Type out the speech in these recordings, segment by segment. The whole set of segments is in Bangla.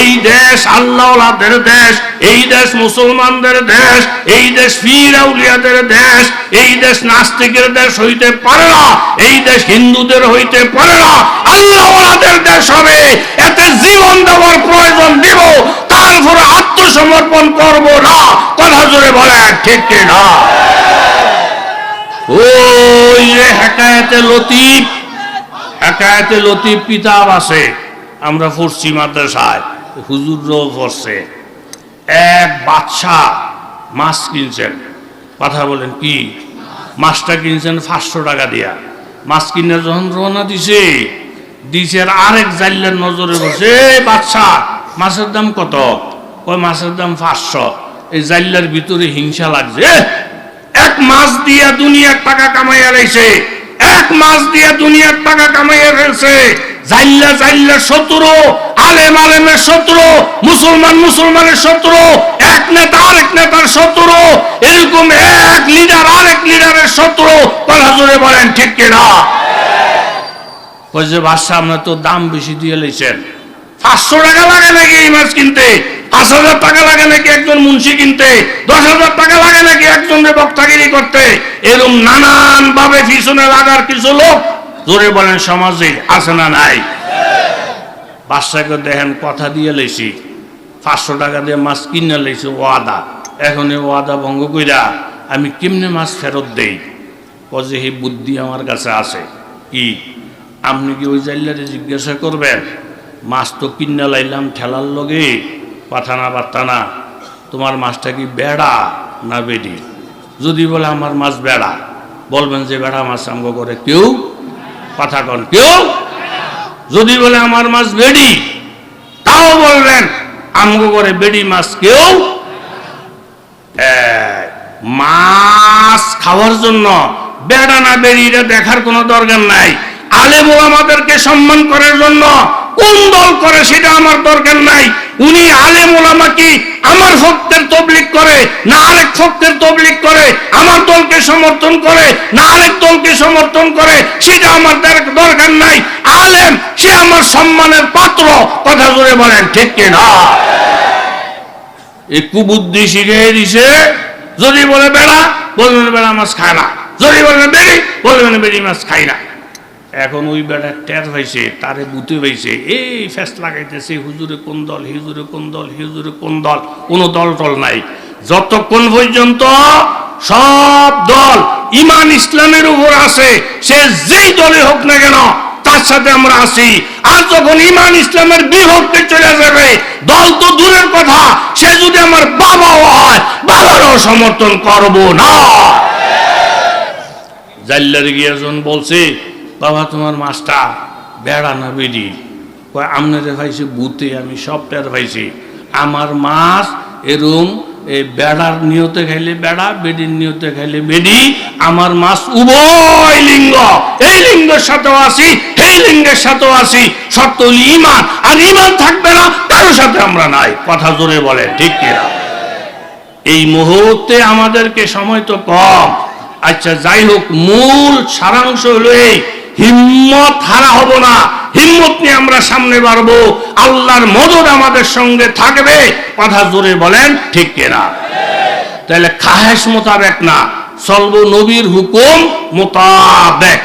এই দেশ আল্লাহদের দেশ, এই দেশ মুসলমানদের দেশ, এই দেশ ফির আউলিয়াদের দেশ, এই দেশ নাস্তিকের দেশ হইতে পারে না, এই দেশ হিন্দুদের হইতে পারে না আল্লাহদের দেশ হবে, এতে জীবন দেওয়ার প্রয়োজন দিব, তারপরে আত্মসমর্পণ করব না, কথা জোরে বলে ঠিক না? ওই যে হেকায়েতে লতিফ হেকায়েতে লতিফ কিতাব আছে, আমরা পড়ছি মাদ্রাসায়। হুজুররাও পড়ছে এক বাচ্চা মাছ কিনছেন। কথা বলেন কি? মাছটা কিনছেন পাঁচশো টাকা দিয়া। মাছ কিনে যখন রওনা দিছে দিছে আর আরেক জাইলের নজরে বসে "এই বাচ্চা, মাছের দাম কত? ওই মাছের দাম পাঁচশো। এই জাইলার ভিতরে হিংসা লাগছে। এক মাছ দিয়া দুনিয়ার টাকা কামাইয়া রয়েছে এক মাস দিয়ে দুনিয়ার টাকা কামাইয়া ফেলছে। জাইল্লা জাইল্লা শত্রু, আলেম আলেমের শত্রু, মুসলমান মুসলমানের শত্রু, এক নেতা আরেক নেতার শত্রু, এরকম এক লিডার আরেক লিডারের শত্রু। কথা জোরে বলেন, ঠিক কিনা? বাদশাহ, আপনার তো দাম বেশি দিয়ে লেছেন পাঁচশো টাকা লাগে নাকি এই মাছ কিনতে? পাঁচ হাজার টাকা লাগে নাকি একজন মুন্সি কিনতে? দশ হাজার টাকা লাগে নাকি একজন বক্তাগিরি করতে? এরকম নানান ভাবে পিছনে লাগার কিছু লোক জোরে বলেন, সমাজে আছে না নাই? বাদশাকে দেখেন, কথা দিয়ে লেছি। পাঁচশো টাকা দিয়ে মাছ কিনে লেছি, ওয়াদা। এখন এই ওয়াদা ভঙ্গ কইরা আমি কেমনে মাছ ফেরত দেই? যে এই বুদ্ধি আমার কাছে আছে। কি? আপনি কি ওই জাইলারে জিজ্ঞাসা করবেন, মাছ তো কিনে লাইলাম ঠেলার লগে? পাথা না, বার্তা না। তোমার মাছটা কি বেড়া না বেডি? যদি বলে আমার মাছ বেড়া, বলবেন যে বেড়া মাছ আমগো করে কেউ কথা কন কেউ? যদি বলে আমার মাছ বেডি, তাও বলবেন আমগো করে বেডি মাছ কেউ? মাছ খাওয়ার জন্য বেড়া না বেরিয়ে দেখার কোনো দরকার নাই। আলেম আমাদেরকে সম্মান করার জন্য কোন দল করে সেটা আমার দরকার নাই। উনি আলেম ওলামা কি? আমার ভক্তের তবলিক করে, না আরেক ভক্তের তবলিক করে, আমার দলকে সমর্থন করে, না আরেক দলকে সমর্থন করে, সেটা আমার দরকার নাই। আলেম, সে আমার সম্মানের পাত্র। কথা জোরে বলেন, ঠিক কিনা? এই কুবুদ্ধি শিখিয়ে দিছে, যদি বলে বেড়া, বলবেন বেড়া মাছ খায় না। যদি বলে বেড়ি, বলবেন বেড়ি মাছ খাই না। এখন ওই বেড়া টের পাইছে, তারে বুতে পাইছে, এই ফেস লাগাইতেছে, হুজুরে কোন দল, হিজুরে কোন দল, হিজুরে কোন দল? কোনো দল টল নাই। যতক্ষণ পর্যন্ত সব দল ইমান ইসলামের উপর আছে, সে যেই দলে হোক না কেন, তার সাথে আমরা আছি। আর যখন ইমান ইসলামের বিভক্তি চলে যাবে, দল তো দূরের কথা, সে যদি আমার বাবাও হয়, বাবারও সমর্থন করব না। জাল্লার গিয়াজন বলছে বাবা, তোমার মাছটা বেড়া না বেরি কয় আমনারে ভাইছি বুতে আমি সব টের ভাইছি আমার মাছ এরম এই বেড়ার নিয়তে খাইলে বেড়া, বেডির নিয়তে খাইলে বেডি। আমার মাছ উভয় লিঙ্গ। এই লিঙ্গের সাথেও আছি, এই লিঙ্গের সাথেও আছি। সত্য ইমান আর ইমান থাকবে না কারোর সাথে আমরা নাই। কথা জোরে বলে ঠিক কিনা? এই মুহূর্তে আমাদেরকে সময় তো কম। আচ্ছা যাই হোক, মূল সারাংশ হলো এই হিম্মত হারা হব না। হিম্মত নিয়ে আমরা সামনে বাড়বো। আল্লাহর মদত আমাদের সঙ্গে থাকবে। কথা জোরে বলেন, ঠিক কিনা? তাহলে খাহেস মোতাবেক না চলবো নবীর হুকুম মোতাবেক।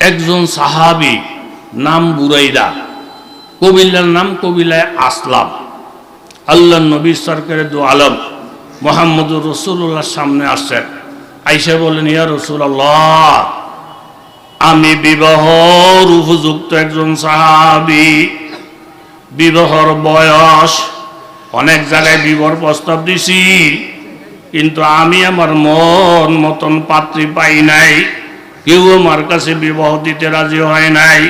একজন সাহাবি, নাম বুরাইদা কবিলার নাম কবিলায় আসলাম। আল্লাহ নবী সরকারের দু আলম, মোহাম্মদুর রসুল্লাহর সামনে আসছেন। আইসা বলেন ইয়া রসুল্লাহ আমি বিবাহর উপযুক্ত একজন সাহাবি। বিবাহর বয়স অনেক জায়গায় বিবাহর প্রস্তাব দিছি, কিন্তু আমি আমার মন মতন পাত্রী পাই নাই। কেউ আমার কাছে বিবাহ দিতে রাজি হয় নাই।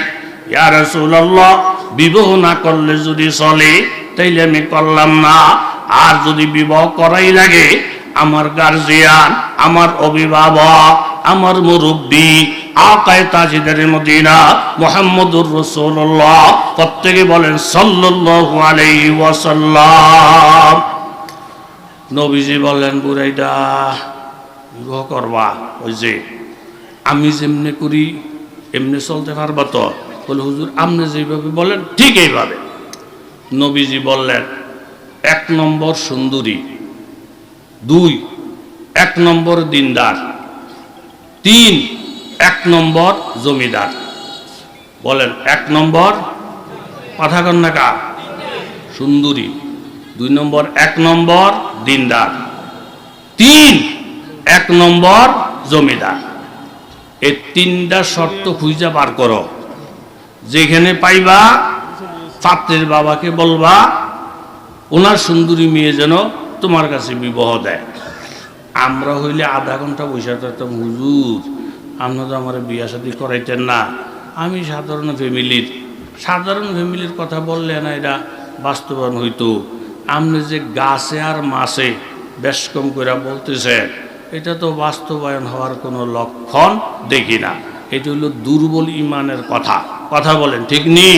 ইয়া রাসূলুল্লাহ, বিবাহ না করলে যদি চলে, তাইলে আমি করলাম না। আর যদি বিবাহ করাই লাগে, আমার গার্জিয়ান আমার অভিভাবক, আমার মুরব্বী আকায় তাজিদের মদিনা মোহাম্মদুর রসুল্লাহ প্রত্যেকে বলেন সাল্লাল্লাহু আলাইহি ওয়াসাল্লাম। নবীজি বললেন বুড়াইদা বিবাহ করবা। ওই যে, আমি যেমনি করি, এমনি চলতে পারবা তো? বলে, হুজুর, আপনি যেভাবে বলেন, ঠিক এইভাবে। নবীজি বললেন, এক নম্বর সুন্দরী, দুই, এক নম্বর দিনদার, তিন এক নম্বর জমিদার। বলেন, এক নম্বর কথা কন্যাকা সুন্দরী। দুই নম্বর, এক নম্বর দিনদার। তিন, এক নম্বর জমিদার। এই তিনটা শর্ত খুঁজে বার করো। যেখানে পাইবা পাত্রের বাবাকে বলবা, ওনার সুন্দরী মেয়ে যেন তোমার কাছে বিবাহ দেয়। আমরা হইলে আধা ঘণ্টা বসে থাকতাম, হুজুর আপনারা তো আমার বিয়া শাদি করাইতেন না আমি সাধারণ ফ্যামিলির সাধারণ ফ্যামিলির কথা বললে না এটা বাস্তবায়ন হইতো আপনি যে গাছে আর মাসে বেশ কম করে বলতেছে এটা তো বাস্তবায়ন হওয়ার কোনো লক্ষণ দেখি না এটা হলো দুর্বল ইমানের কথা কথা বলেন ঠিক নি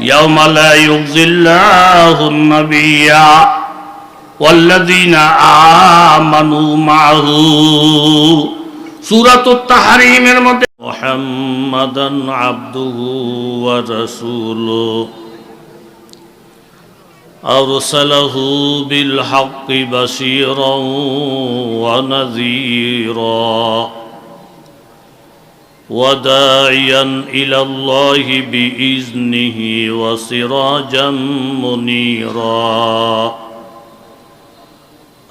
ইয়াউমা লা ইউযিল্লাহু নাবিয়্যা والذين آمنوا معه سورة التحريم মধ্যে মোহাম্মদন عبده ورسوله أرسله بالحق بشيرا ونذيرا وداعيا إلى الله بإذنه وسراجا منيرا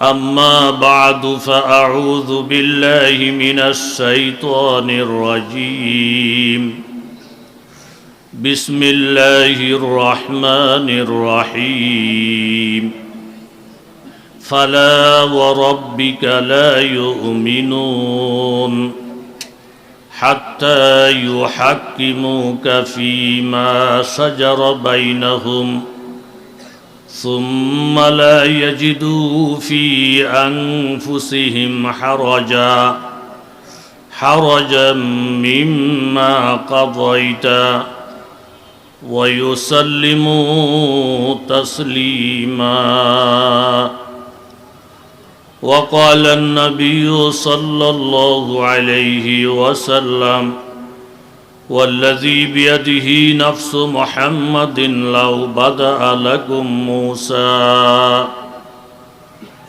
أما بعد فأعوذ بالله من الشيطان الرجيم بسم الله الرحمن الرحيم فلا وربك لا يؤمنون حتى يحكموك فيما شجر بينهم ثم لا يجدوا في أنفسهم حرجا حرجا مما قضيت ويسلموا تسليما. وقال النبي صلى الله عليه وسلم والذي بيده نفس محمد لو بدأ لكم موسى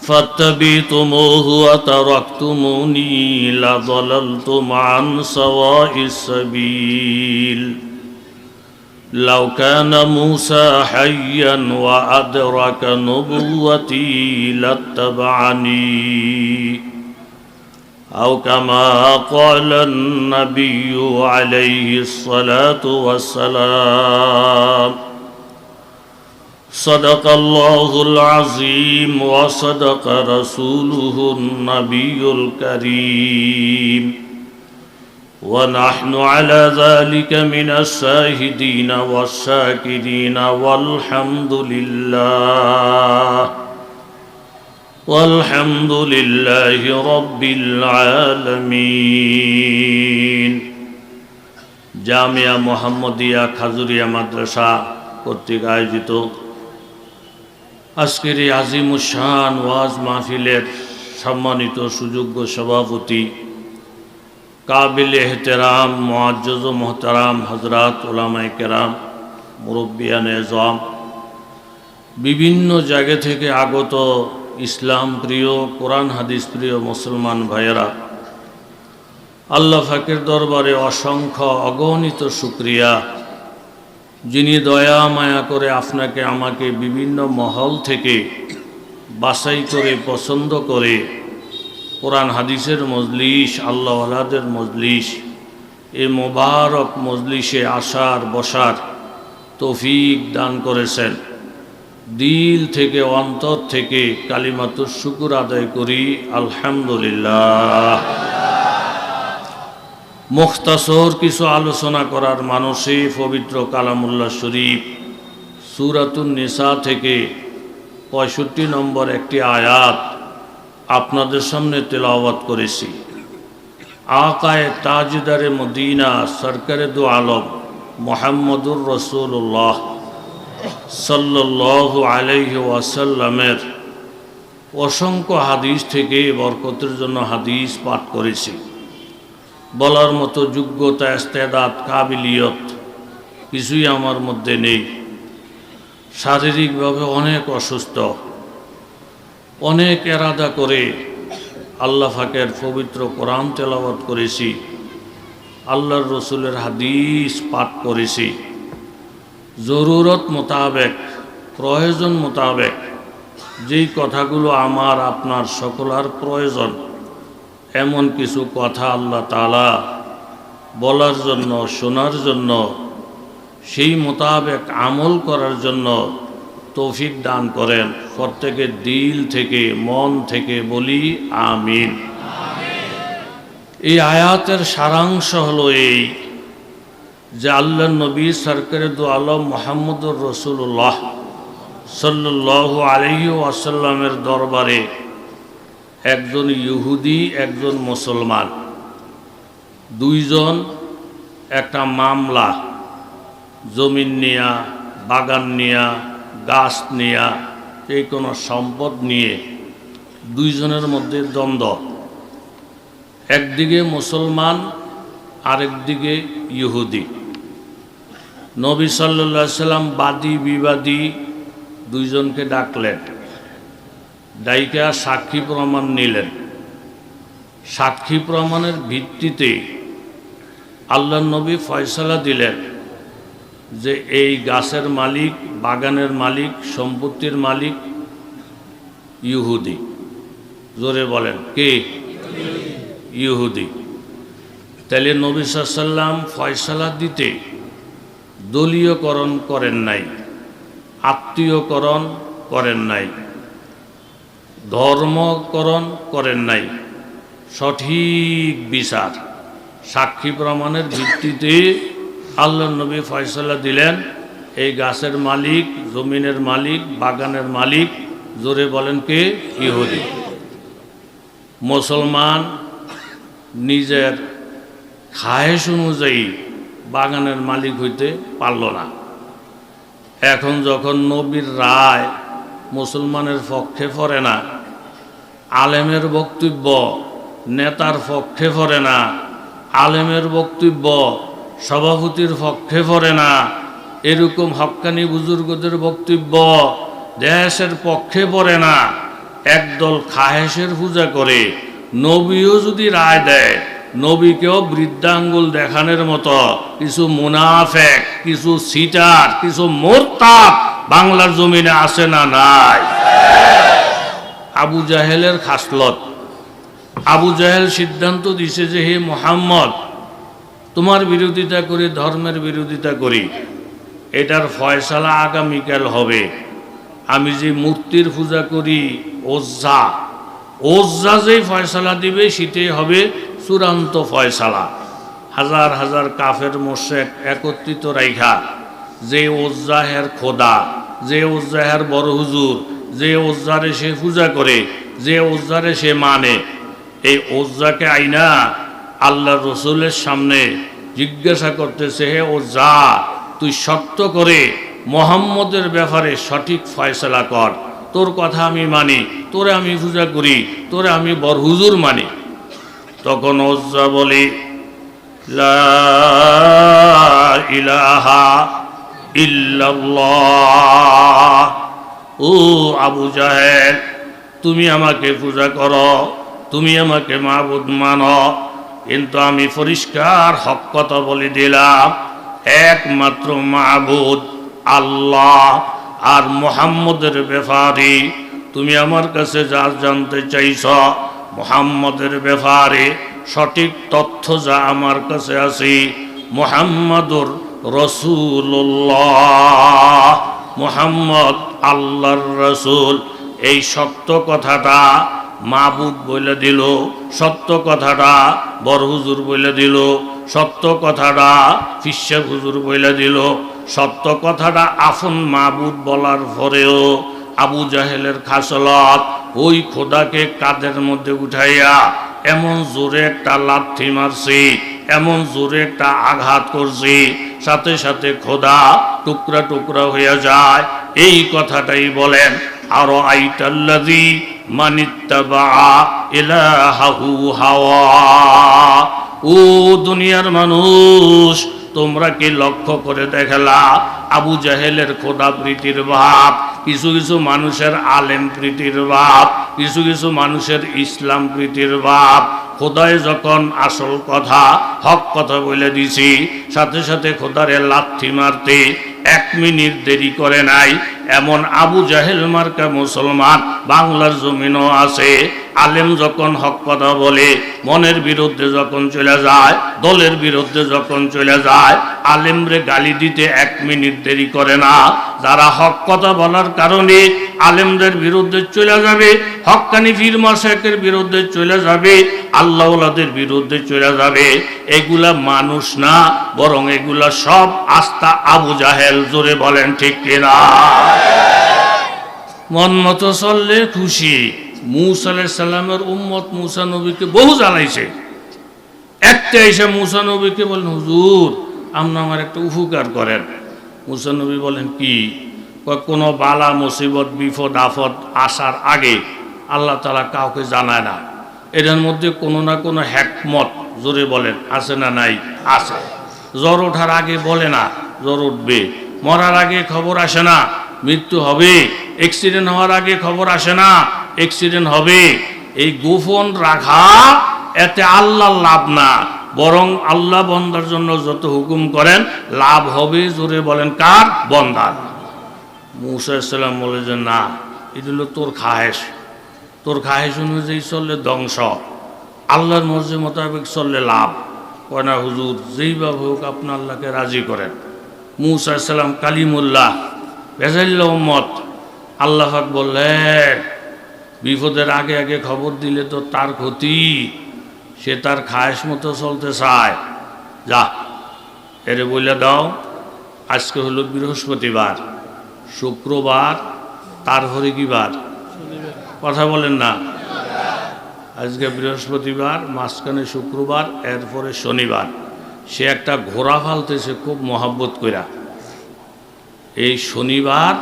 فاتبعتموه وتركتموني لضللتم عن سواء السبيل لو كان موسى حيا وأدرك نبوتي لاتبعني أو كما قال النبي عليه الصلاة والسلام صدق الله العظيم وصدق رسوله النبي الكريم ونحن على ذلك من الشاهدين والشاكرين والحمد لله والحمد لله رب العالمين জামিয়া মোহাম্মদিয়া খাজুরিয়া মাদ্রাসা কর্তৃক আয়োজিত আজকের এই আজিমুসান ওয়াজ মাহফিলের সম্মানিত সুযোগ্য সভাপতি কাবিল এহতেরাম মোয়াজ্জজ মোহতারাম হজরত ওলামাই কেরাম মুরব্বিয়ান এজম বিভিন্ন জায়গা থেকে আগত ইসলাম প্রিয়, কোরআন, হাদিস প্রিয় মুসলমান ভাইয়েরা, আল্লাহ ফাকের দরবারে অসংখ্য অগণিত শুক্রিয়া। যিনি দয়া, মায়া করে আপনাকে, আমাকে বিভিন্ন মহল থেকে বাছাই করে, পছন্দ করে কোরআন, হাদিসের মজলিস, আল্লাহওয়ালাদের মজলিস, এ মোবারক মজলিসে আসার, বসার তৌফিক দান করেছেন। দিল থেকে, অন্তর থেকে কালিমাতুর শুকুর আদায় করি, আলহামদুলিল্লাহ। মুখতাসর কিছু আলোচনা করার মানুষে পবিত্র কালামুল্লাহ শরীফ, সুরাতুন নিসা থেকে পঁয়ষট্টি নম্বর একটি আয়াত আপনাদের সামনে তেলাওয়াত করেছি। আকায় তাজদারে মদিনা সরকারে দু আলম মোহাম্মদুর রসুল্লাহ সাল্লাহ আলাইহি ওয়াসাল্লামের অসংখ্য হাদিস থেকে বরকতের জন্য হাদিস পাঠ করেছি। বলার মতো যোগ্যতা ইস্তেদাত কাবিলিয়ত কিছুই আমার মধ্যে নেই। শারীরিকভাবে অনেক অসুস্থ, অনেক এরাদা করে আল্লাহ ফাকের পবিত্র কোরআন তেলাওয়াত করেছি, আল্লাহর রসুলের হাদিস পাঠ করেছি। জরুরত মোতাবেক, প্রয়োজন মোতাবেক যেই কথাগুলো আমার, আপনার সকলার প্রয়োজন, এমন কিছু কথা আল্লাহ তালা বলার জন্য, শোনার জন্য, সেই মোতাবেক আমল করার জন্য তৌফিক দান করেন। প্রত্যেকের দিল থেকে, মন থেকে বলি আমিন। এই আয়াতের সারাংশ হলো এই যে আল্লাহ নবী সরকার দু আলম মোহাম্মদুর রসুল্লাহ সাল্লাহ আলহি আসাল্লামের দরবারে একজন ইহুদি, একজন মুসলমান, দুইজন একটা মামলা, জমিন নিয়া, বাগান নিয়া, গাছ নিয়া, এই কোনো সম্পদ নিয়ে দুইজনের মধ্যে দ্বন্দ্ব। একদিকে মুসলমান, আরেকদিকে ইহুদি। নবী সাল্লা সাল্লাম বাদী, বিবাদী দুইজনকে ডাকলেন। ডাইকা সাক্ষী প্রমাণ নিলেন। সাক্ষী প্রমাণের ভিত্তিতে আল্লাহ নবী ফয়সালা দিলেন যে এই গাছের মালিক, বাগানের মালিক, সম্পত্তির মালিক ইহুদি। জোরে বলেন, কে? ইহুদি। তাহলে নবী সাল্লাম ফয়সালা দিতে দলীয়করণ করেন নাই, আত্মীয়করণ করেন নাই, ধর্মকরণ করেন নাই। সঠিক বিচার, সাক্ষী প্রমাণের ভিত্তিতে আল্লাহ নবী ফয়সলা দিলেন, এই গাছের মালিক, জমিনের মালিক, বাগানের মালিক, জোরে বলেন কে? ইহুদি। মুসলমান নিজের খায়েশ অনুযায়ী বাগানের মালিক হইতে পারল না। এখন যখন নবীর রায় মুসলমানের পক্ষে পড়ে না, আলেমের বক্তব্য নেতার পক্ষে পড়ে না, আলেমের বক্তব্য সভাপতির পক্ষে পড়ে না, এরকম হক্কানি বুজুর্গদের বক্তব্য দেশের পক্ষে পড়ে না। একদল খাহেসের পূজা করে নবীও যদি রায় দেয় নবীকেও বৃদ্ধাঙ্গুল দেখানোর মতো। কিছু মুনাফেক, কিছু সিটার, কিছু মোরতাপ বাংলার জমিনে আসে না নাই? আবু জাহেলের খাসলত। আবু জাহেল সিদ্ধান্ত দিছে যে, হে মোহাম্মদ, তোমার বিরোধিতা করি, ধর্মের বিরোধিতা করি। এটার ফয়সালা আগামীকাল হবে। আমি যে মূর্তির পূজা করি, ওজ্জা। ওজ্জা যেই ফয়সালা দিবে, সেটাই হবে চূড়ান্ত ফয়সালা। হাজার হাজার কাফের মোশেক একত্রিত রাইখা। যে ওজ্জাহের খোদা, যে ওজ্জাহের বড় হুজুর, যে ওজ্জারে সে পূজা করে, যে ওজ্জারে সে মানে এই ওজ্জাকে আইনা আল্লাহ রসুলের সামনে জিজ্ঞাসা করতেছে, হে ওজ্জা, তুই শক্ত করে মোহাম্মদের ব্যাপারে সঠিক ফয়সলা কর। তোর কথা আমি মানি, তোরে আমি পূজা করি, তোরে আমি বর হুজুর মানি। তখন ওজ্জা বলি ইলাহা ইল্লাল্লাহ। ও আবু জাহেল, তুমি আমাকে পূজা করো, তুমি আমাকে মাবুদ মানো, কিন্তু আমি পরিষ্কার হক কথা বলে দিলাম, একমাত্র মাবুদ আল্লাহ আর মোহাম্মদের ব্যাপারে। তুমি আমার কাছে যা জানতে চাইছ মোহাম্মদের ব্যাপারে সঠিক তথ্য যা আমার কাছে আছে, মোহাম্মদুর রসুল্লাহ মোহাম্মদ আল্লাহর রসুল। এই সত্য কথাটা মাবুদ বলে দিল, সত্য কথাটা বড় হুজুর বলে দিল, সত্য কথাটা ফিসা হুজুর বলে দিল। সত্য কথাটা আফন মাবুদ বলার পরেও আবু জাহেলের খাসলত ওই খোদাকে কাদের মধ্যে উঠাইয়া এমন জোরে একটা লাথি মারছি, এমন জোরে একটা আঘাত করছি, সাথে সাথে খোদা টুকরা টুকরা হয়ে যায়। এই কথাটাই বলেন, আরও আইটাল্লাদি হাওয়া। ও দুনিয়ার মানুষ, তোমরা কি লক্ষ্য করে দেখলা, আবু জাহেলের খোদা প্রীতির ভাব কিছু কিছু মানুষের আলেম প্রীতির ভাব, কিছু কিছু মানুষের ইসলাম প্রীতির ভাব। খোদায় যখন আসল কথা, হক কথা বলে দিছি, সাথে সাথে খোদারে লাথি মারতে এক মিনিট দেরি করে নাই। এমন আবু জাহেল মার্কা মুসলমান, বাংলার জমিনও আছে। আলেম যখন হক কথা বলে, মনের বিরুদ্ধে যখন চলে যায়, দলের বিরুদ্ধে যখন চলে যায়, আলেমরে গালি দিতে এক মিনিট দেরি করে না। যারা হক কথা বলার কারণে আলেমদের বিরুদ্ধে চলে যাবে হক্কানি ফির মাসেকের বিরুদ্ধে চলে যাবে আল্লাহদের বিরুদ্ধে চলে যাবে। এগুলা মানুষ না, বরং এগুলা সব আস্থা আবু জাহেল জোরে বলেন, ঠিক কিনা? মন মতো চললে খুশি। মুসা আলাইসাল্লামের উম্মত মুসা নবীকে বহু জানাইছে। একটা এসে মুসা নবীকে বলেন হুজুর, আপনি আমার একটা উপকার করেন। মুসা নবী বলেন, কি? কোনো বালা, মুসিবত, বিপদ আফদ আসার আগে আল্লাহ তালা কাউকে জানায় না। এটার মধ্যে কোনো না কোনো হ্যাকমত, জোরে বলেন, আছে না নাই? আছে। জ্বর ওঠার আগে বলে না। জ্বর উঠবে। মরার আগে খবর আসে না, মৃত্যু হবে। অ্যাক্সিডেন্ট হওয়ার আগে খবর আসে না অ্যাক্সিডেন্ট হবে। এই গোপন রাখা, এতে আল্লাহ লাভ না। বরং আল্লাহ বন্দার জন্য যত হুকুম করেন, লাভ হবে জোরে বলেন কার? বন্দার। মুসাইসাল্লাম বলে যে, না, এটা হলো তোর খাহেশ। তোর খাহেশ অনুযায়ী চললে ধ্বংস। আল্লাহর মর্জি মোতাবেক চললে লাভ। কয় না, হুজুর, যেইভাবে হোক আপনার আল্লাহকে রাজি করেন। মুসাইসাল্লাম কালিমুল্লাহ ভেজাল্লা উম্মত। আল্লাহ বললেন, বিপদের আগে আগে খবর দিলে তো তার ক্ষতি, সে তার খায়েশ মতো চলতে চায়। যা, এরে বলে দাও, আজকে হলো বৃহস্পতিবার, শুক্রবার তারপরে কি বার? কথা বলেন না। আজকে বৃহস্পতিবার, মাঝখানে শুক্রবার, এরপরে শনিবার। সে একটা ঘোড়া ফালতেছে খুব মহাব্বত কইরা। এই শনিবার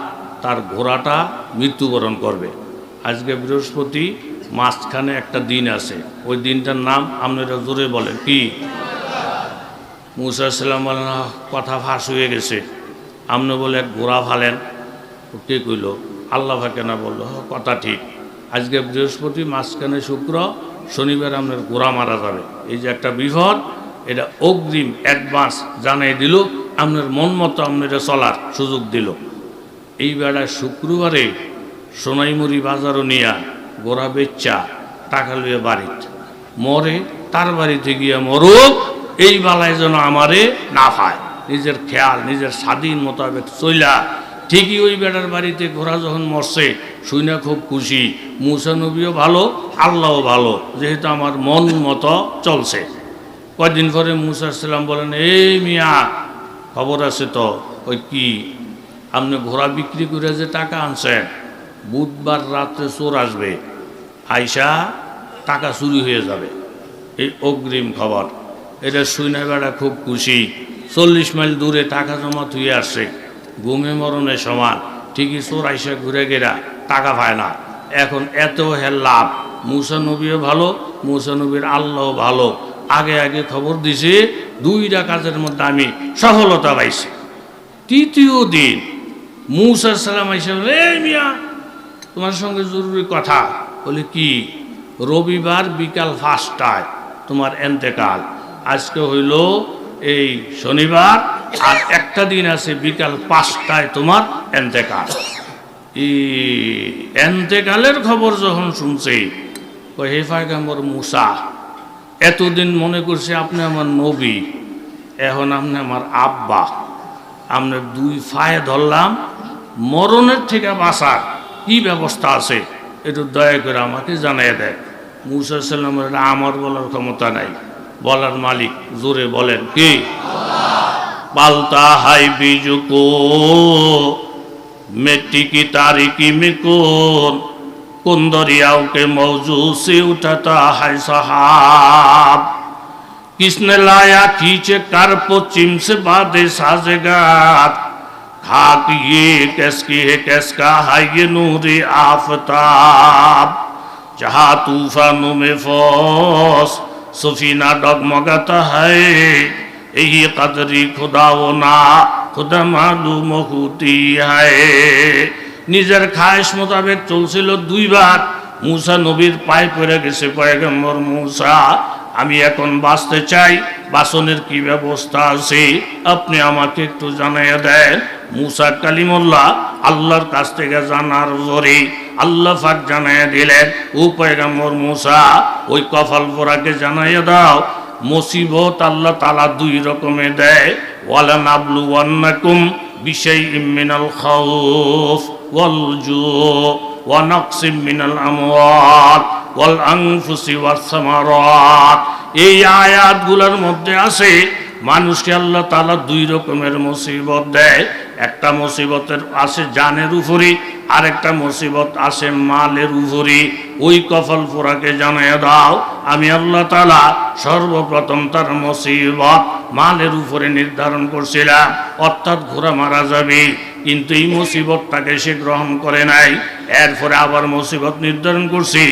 তার ঘোড়াটা মৃত্যুবরণ করবে। আজকে বৃহস্পতি মাঝখানে একটা দিন আছে। ওই দিনটার নাম আপনারা জোরে বলেন। কি? মুসাইসাল্লাম বলেন কথা ফাঁস হয়ে গেছে। আপনি বলে ঘোড়া ফালেন। কে কইল? আল্লাহ ফাঁকে না বলল। কথা ঠিক। আজকে বৃহস্পতি মাঝখানে শুক্র, শনিবার আপনার ঘোড়া মারা যাবে। এই যে একটা বিপদ এটা অগ্রিম অ্যাডভান্স জানাই দিল, আপনার মন মতো আপনারা চলার সুযোগ দিল। এই বেড়ায় শুক্রবারে সোনাইমুড়ি বাজারও নিয়া গোড়া বেচ্চা টাকা লইয়া বাড়িতে। মরে তার বাড়িতে গিয়া মরুক, এই বেলায় যেন আমারে না পায় নিজের খেয়াল, নিজের স্বাধীন মোতাবেক চইলা ঠিকই ওই বেড়ার বাড়িতে ঘোড়া যখন মরছে শুনে খুব খুশি। মুসানবীও ভালো, আল্লাহও ভালো, যেহেতু আমার মন মতো চলছে। কয়দিন পরে মুসা সাল্লাম বলেন, এই মিয়া, খবর আছে তো, ওই কি? আপনি ঘোড়া বিক্রি করে যে টাকা আনছেন, বুধবার রাত্রে চোর আসবে, আইসা টাকা চুরি হয়ে যাবে। এই অগ্রিম খবর। এটা শুনে বেড়া খুব খুশি। চল্লিশ মাইল দূরে টাকা জমা থুয়ে আসছে। ঘুমে মরণে সমান। ঠিকই চোর আইসা ঘুরে গেরা, টাকা পায় না। এখন এত হেল লাভ। মুসা নবীও ভালো, মুসা নবীর আল্লাহ ভালো। আগে আগে খবর দিছে দুইটা কাজের মধ্যে আমি সফলতা পাইছি। তৃতীয় দিন মুসা সালাম আইসা বলে, মিয়া তোমার সঙ্গে জরুরি কথা। বলে কি? রবিবার বিকাল পাঁচটায় তোমার এন্তেকাল। আজকে হইল এই শনিবার আর একটা দিন আছে বিকাল পাঁচটায় তোমার এন্তেকাল। এন্তেকালের খবর যখন শুনছে হে ফায়গাম্বর মুসা এতদিন মনে করছে আপনি আমার নবী, এখন আপনি আমার আব্বা। আপনার দুই ফায়ে ধরলাম, মরণের থেকে বাঁচার কি ব্যবস্থা আছে, একটু দয়া করে আমাকে জানাই দেয় মুসা আমার বলার ক্ষমতা নাই। বলার মালিক জোরে বলেন, কি? পাল্তা হাই বিজুকো মেটি কি তারিখ মিকুন? में कौन कुन दरियाओं के मौजू से उठता है सहाब। किसने लाया खींचे कर पश्चिम से बादे साजेगार खाक ये किसकी है किसका है ये नूर आफताब। जहाँ तूफानों में फौस, सफीना डगमगाता है। यही कदरी खुदा वो ना, खुदा मालूम होती है। নিজের খায়েশ মোতাবেক চলছিল দুইবার। মুসা নবীর পায়ে পড়ে গেছে, পয়গম্বর মুসা, আমি এখন বাঁচতে চাই, বাসনের কি ব্যবস্থা আছে? আপনি আমাকে একটু জানাইয়া দেন। মুসা কালিমুল্লাহ আল্লাহর কাছ থেকে জানার পরে আল্লাহ ফাক জানাইয়া দিলেন, ও পয়গম্বর মুসা, ওই কফল পোড়াকে জানাইয়া দাও। মুসিবত আল্লাহ তালা দুই রকমে দেয়। ওয়ালা নাবলু ওয়ান্নাকুম বিশাই মিনাল খাউফ। নাকসিম মিনাল আমওয়াত ওয়াল আনফুসি ওয়াস এই আয়াতগুলোর মধ্যে আছে, মানুষকে আল্লাহ তাআলা দুই রকমের মুসিবত দেয়। একটা মুসিবতের আছে জানের উপরে আরেকটা মুসিবত আসে মালের উপরে ওই কফল পোড়াকে জানাইয়া দাও, আমি আল্লাহ তালা সর্বপ্রথম তার মুসিবত মালের উপরে নির্ধারণ করছিলাম, অর্থাৎ ঘোড়া মারা যাবে। কিন্তু এই মুসিবতটাকে সে গ্রহণ করে নাই। এরপরে আবার মুসিবত নির্ধারণ করছি,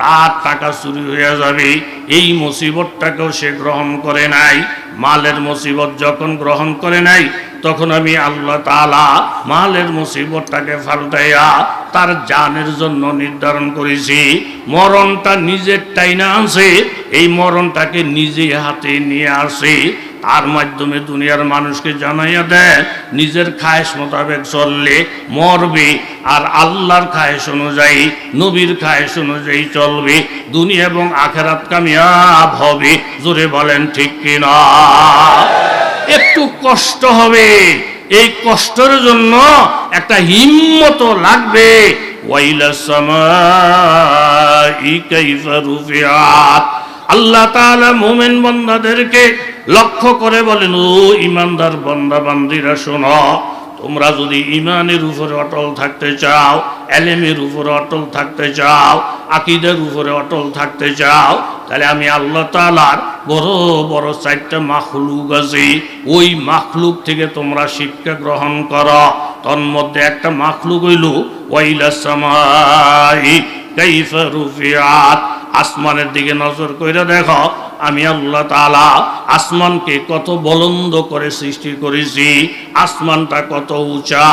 তার টাকা চুরি হয়ে যাবে। এই মুসিবতটাকেও সে গ্রহণ করে নাই। মালের মুসিবত যখন গ্রহণ করে নাই, তখন আমি আল্লাহ তালা মালের মুসিবতটাকে ফাল্টাইয়া তার জানের জন্য নির্ধারণ করেছি। মরণটা নিজের টাইনা আনছে, এই মরণটাকে নিজে হাতে নিয়ে আসে তার মাধ্যমে দুনিয়ার মানুষকে জানাইয়া দেয়, নিজের খায়েশ মোতাবেক চললে মরবে, আর আল্লাহর খায়েশ অনুযায়ী, নবীর খায়েশ অনুযায়ী চলবে, দুনিয়া এবং আখেরাত কামিয়াব হবে। জোরে বলেন, ঠিক কিনা? একটু কষ্ট হবে। এই কষ্টের জন্য একটা হিম্মত লাগবে। ওয়াইলা সামাই কাইফা রুফিয়াত আল্লাহ তাআলা মুমিন বান্দাদেরকে লক্ষ্য করে বলেন, ও ইমানদার বান্দা, বান্দিরা, শোনো, তোমরা যদি ইমানের উপরে অটল থাকতে চাও, এলেমের উপরে অটল থাকতে চাও, আকিদের উপরে অটল থাকতে চাও, তাহলে আমি আল্লাহ তালার বড় বড় চারটা মাখলুক আছে। ওই মাখলুক থেকে তোমরা শিক্ষা গ্রহণ করো। তন্মধ্যে একটা মাখলুক হইল, ওয়াইলা সামাই, কাইফা রুফিয়াত আসমানের দিকে নজর করে দেখো, আমি আল্লাহ তালা আসমানকে কত বলন্দ করে সৃষ্টি করেছি, আসমানটা কত উঁচা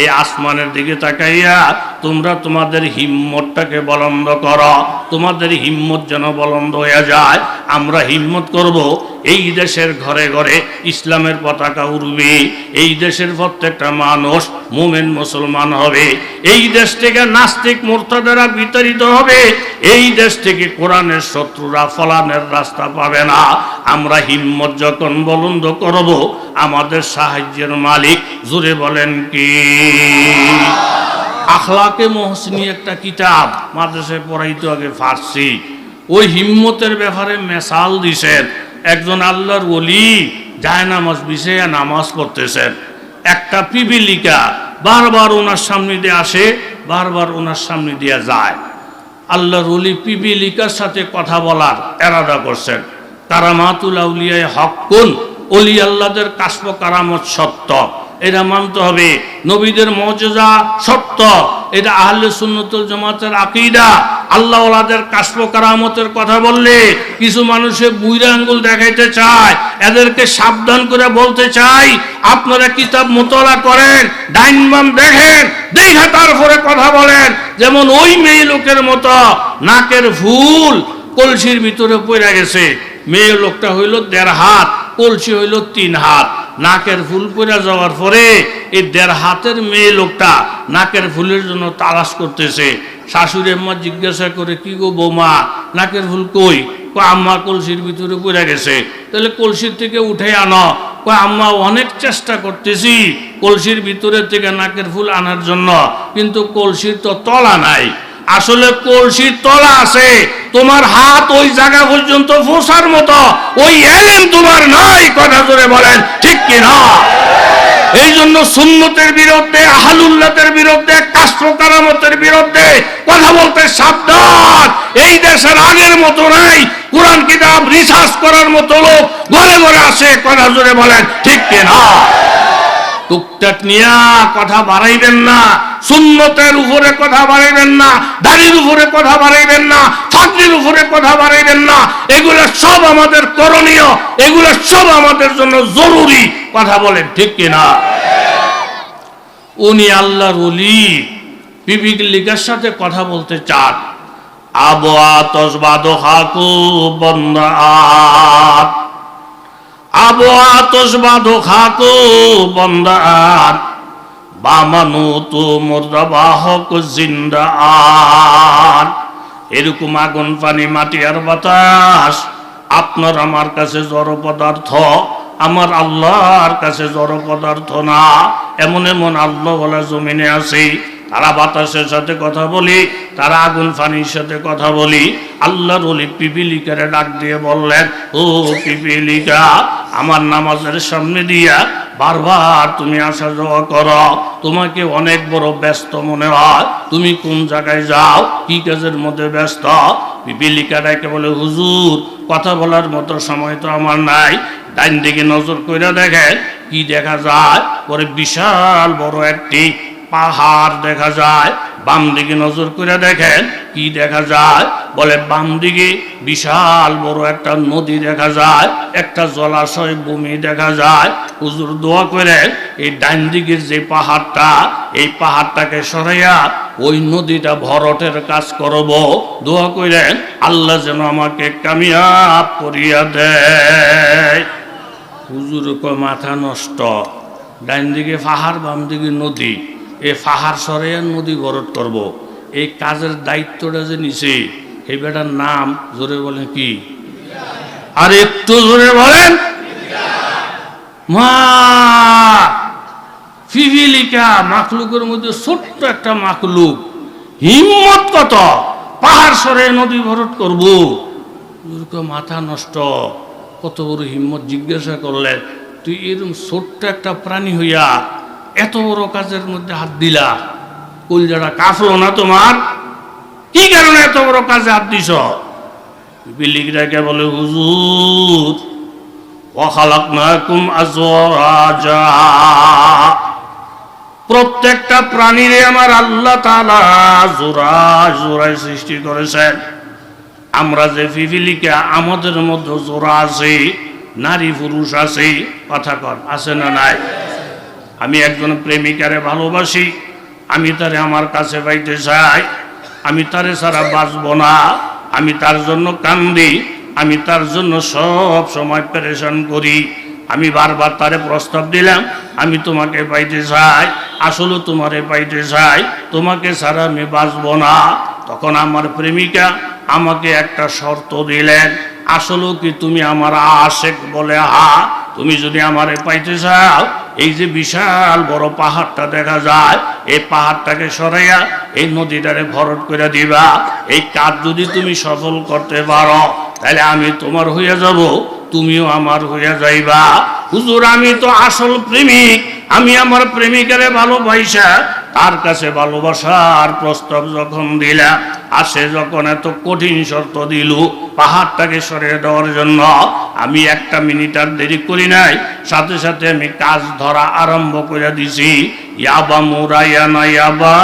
এই আসমানের দিকে তাকাইয়া তোমরা তোমাদের হিম্মতটাকে বলন্দ করো, তোমাদের হিম্মত যেন বলন্দ হয়ে যায়। আমরা হিম্মত করব এই দেশের ঘরে ঘরে ইসলামের পতাকা উড়বে। এই দেশের প্রত্যেকটা মানুষ মোমেন মুসলমান হবে। এই দেশ থেকে নাস্তিক মোর্তাদারা বিতাড়িত হবে। এই দেশ থেকে কোরআনের শত্রুরা ফলানের রাস্তা পাবে না। আমরা হিম্মত যখন বলন্দ করব, আমাদের সাহায্যের মালিক জুড়ে বলেন কি? আখলাকে মহসিনী একটা কিতাব মাদ্রাসায় পড়াইতো আগে ফার্সি। ওই হিম্মতের ব্যাপারে মেসাল দিছেন। একজন আল্লাহর ওলি যায় নামাজ বিষয়ে নামাজ পড়তেছেন। একটা পিপিলিকা বারবার ওনার সামনে দিয়ে আসে, বারবার ওনার সামনে দিয়ে যায়। আল্লাহর ওলি পিপিলিকার সাথে কথা বলার এরাদা করছেন। তারা কারামাতুল আউলিয়ায় হকুন অলি আল্লাহদের কাশ্প কারামত সত্য। এটা মানতে হবে। নবীদের মর্যাদা সত্য। এটা আহলে সুন্নতুল জমাতের আকিদা। আল্লাহ ওলাদের কাশ্প কারামতের কথা বললে কিছু মানুষে বুইরা আঙ্গুল দেখাইতে চায়, এদেরকে সাবধান করে বলতে চাই আপনারা কিতাব মোতলা করেন ডাইনবাম দেখেন, দেখা তারপরে কথা বলেন। যেমন ওই মেয়ে লোকের মতো নাকের ফুল কলসির ভিতরে পড়ে গেছে। মেয়ে লোকটা হইল দেড় হাত, কলসি হইল তিন হাত। নাকের ফুল পড়ে যাওয়ার পরে এই দেড় হাতের মেয়ে লোকটা নাকের ফুলের জন্য তালাশ করতেছে। শাশুড়ি আম্মা জিজ্ঞাসা করে, কি গো বৌমা, নাকের ফুল কই? আম্মা কলসির ভিতরে পড়ে গেছে। তাহলে কলসির থেকে উঠে আনো। কো আম্মা, অনেক চেষ্টা করতেছি কলসির ভিতরে থেকে নাকের ফুল আনার জন্য, কিন্তু কলসির তো তলা নাই। আসলে কলসির তলা আছে, তোমার হাত ওই জায়গা পর্যন্ত ফোসার মতো, ওই এলেন তোমার নাই, কথা ধরে বলেন, ঠিক কি না? এই জন্য সুন্নতের বিরুদ্ধে, আহালুল্লাতের বিরুদ্ধে কাশ্র কারামতের বিরুদ্ধে কথা বলতে সাবধান। এই দেশের আগের মতো নাই, কোরআন কিতাব রিসার্চ করার মতো লোক ঘরে ঘরে আসে, কথা জোরে বলেন, ঠিক কি না? টুকটাক নিয়া কথা বাড়াইবেন না, সুন্নতের উপরে কথা বাড়াইবেন না, দাড়ির উপরে কথা বাড়াইবেন না ফাঁকরির উপরে কথা বাড়াইবেন না, এগুলো সব আমাদের করণীয়, এগুলো সব আমাদের জন্য জরুরি, কথা বলেন ঠিক কিনা? উনি আল্লাহর উলি বিবিক লিগের সাথে কথা বলতে চান। আবহাওয়া তসবাদ হাকু তু জিন্দা এরকম আগুন পানি মাটি আর বাতাস। আপনার আমার কাছে জড় পদার্থ, আমার আল্লাহর কাছে জড় পদার্থ না। এমন এমন আল্লাহ বলা জমিনে আছে। তারা বাতাসের সাথে কথা বলি তারা আগুন ফানির সাথে কথা বলি। আল্লাহর ওলি পিপিলিকারে ডাক দিয়ে বললেন, ও পিপিলিকা, আমার নামাজের সামনে দিয়া বারবার তুমি আসা যাওয়া করো। তোমাকে অনেক বড় ব্যস্ত মনে হয়। তুমি কোন জায়গায় যাও? কি কাজের মধ্যে ব্যস্ত? পিপিলিকা ডাকে বলে, হুজুর, কথা বলার মতো সময় তো আমার নাই। ডাইন দিকে নজর কইরা দেখে কি দেখা যায়? পরে বিশাল বড় একটি পাহাড় দেখা যায়। বাম দিকে নজর করে দেখেন, কি দেখা যায়? বলে বাম দিকে বিশাল বড় একটা নদী দেখা যায়, একটা জলাশয় ভূমি দেখা যায়। হুজুর দোয়া করে এই ডাইন দিকের যে পাহাড়টা, এই পাহাড়টাকে সরাইয়া ওই নদীটা ভরটের কাজ করব। দোয়া করেন, আল্লাহ যেন আমাকে কামিয়াব করিয়া দেয়। হুজুর মাথা নষ্ট। ডাইন দিকে পাহাড়, বাম দিকে নদী। এ পাহাড় সরে নদী ভরট করব। এই কাজের দায়িত্বটা যে নিছে এই বেটার নাম জোরে বলেন কি? আর একটু জোরে বলেন। মা, ফিভিলিকা মাকলুকের মধ্যে ছোট্ট একটা মাকলুক হিম্মত কত? পাহাড় সরে নদী ভরট করব। মাথা নষ্ট। কত বড় হিম্মত জিজ্ঞাসা করলেন, তুই এরকম ছোট্ট একটা প্রাণী হইয়া এত বড় কাজের মধ্যে হাত দিলা। কলজাটা কাফলো না তোমার, কি কারণে এত বড় কাজে হাত দিছ? বিলিগরাকে বলে, হুজুর প্রত্যেকটা প্রাণীরে আমার আল্লাহ তাআলা জোড়া জোড়ায় সৃষ্টি করেছেন। আমরা যে ফিফিলিকা আমাদের মধ্যে জোড়া আছে, নারী পুরুষ আছে, কথা কর আছে না নাই? আমি একজন প্রেমিকারে ভালোবাসি, আমি তারে আমার কাছে পাইতে চাই, আমি তারে ছাড়া বাঁচব না, আমি তার জন্য কান্দি, আমি তার জন্য সব সময় প্রেশান করি। আমি বারবার তারে প্রস্তাব দিলাম, আমি তোমাকে পাইতে চাই, আসলে তোমারে পাইতে চাই, তোমাকে ছাড়া আমি বাঁচব না। তখন আমার প্রেমিকা আমাকে একটা শর্ত দিলেন, আসলেও কি তুমি আমার আশেক বলে? হা তুমি যদি আমারে পাইতে চাও এই যে বিশাল বড় পাহাড়টা দেখা যায়, এই পাহাড়টাকে সরাইয়া এই নদীটারে ভরট করে দিবা। এই কাজ যদি তুমি সফল করতে পারো, তাহলে আমি তোমার হইয়া যাব। তুমিও আমার হইয়া যাইবা। হুজুর, আমি তো আসল প্রেমিক। আমি আমার প্রেমিকারে ভালোবাসা, তার কাছে ভালোবাসার প্রস্তাব যখন দিলা, আর সে যখন এত কঠিন শর্ত দিল পাহাড়টাকে সরিয়ে দেওয়ার জন্য, আমি একটা মিনিট আর দেরি করি নাই। সাথে সাথে আমি কাজ ধরা আরম্ভ করে দিছি। ইয়াবা মুরাইয়া না ইয়াবা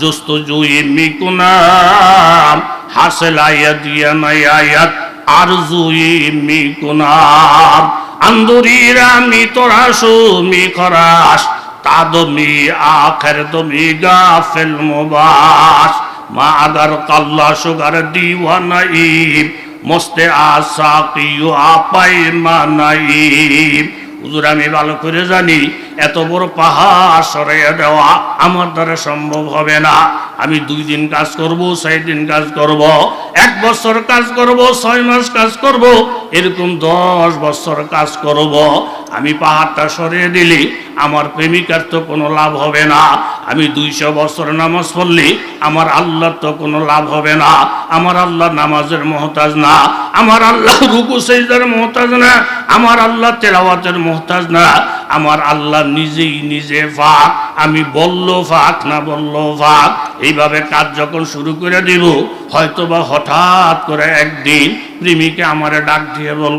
জুস্ত জুই মিকুনাম হাসেলাইয়া দিয়া নাই আয়াত আর জুই মিকুনাম আন্দুরিরা মি তোরা সুমি খরাস তাদমি আখের তুমি গাফেল মুবাস। মা আগার কাল্লা সুগার দিওয়ানাইম, মস্তে আসা কিউ আপাই মানাইম হুজুর, আমি ভালো করে জানি, এত বড় পাহাড় সরাইয়া দেওয়া আমার দ্বারা সম্ভব হবে না। আমি দুই দিন কাজ করব, ছয় দিন কাজ করব, এক বছর কাজ করব, ছয় মাস কাজ করব, এরকম দশ বছর কাজ করব। আমি পাহাড়টা সরিয়ে দিলি আমার প্রেমিকার তো কোনো লাভ হবে না। আমি দুইশো বছর নামাজ পড়লি, আমার আল্লাহর তো কোনো লাভ হবে না। আমার আল্লাহ নামাজের মহতাজ না। আমার আল্লাহ রুকু সেজদার মহতাজ না। আমার আল্লাহ তেলাওয়াতের মহতাজ না। আমার আল্লাহ নিজেই নিজে ফাঁক। আমি বলল ফাঁক না বলল ফাঁক। এইভাবে কাজ যখন শুরু করে দিব হয়তো বা হঠাৎ করে একদিন প্রেমিকে আমারে ডাক দিয়ে বল